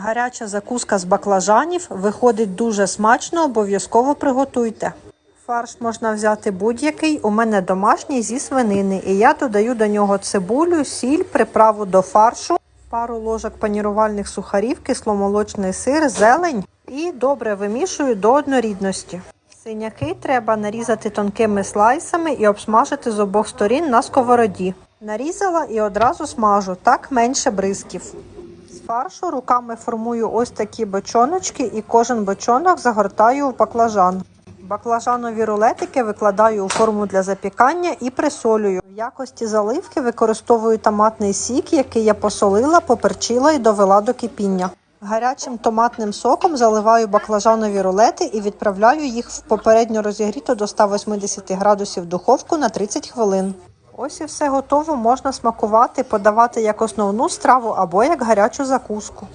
Гаряча закуска з баклажанів виходить дуже смачно, обов'язково приготуйте. Фарш можна взяти будь-який. У мене домашній зі свинини, і я додаю до нього цибулю, сіль, приправу до фаршу, пару ложок панірувальних сухарів, кисломолочний сир, зелень і добре вимішую до однорідності. Синяки треба нарізати тонкими слайсами і обсмажити з обох сторін на сковороді. Нарізала і одразу смажу, так менше бризків. Фаршу руками формую ось такі бочоночки і кожен бочонок загортаю в баклажан. Баклажанові рулетики викладаю у форму для запікання і присолюю. В якості заливки використовую томатний сік, який я посолила, поперчила і довела до кипіння. Гарячим томатним соком заливаю баклажанові рулети і відправляю їх в попередньо розігріту до 180 градусів духовку на 30 хвилин. Ось і все готово, можна смакувати, подавати як основну страву або як гарячу закуску.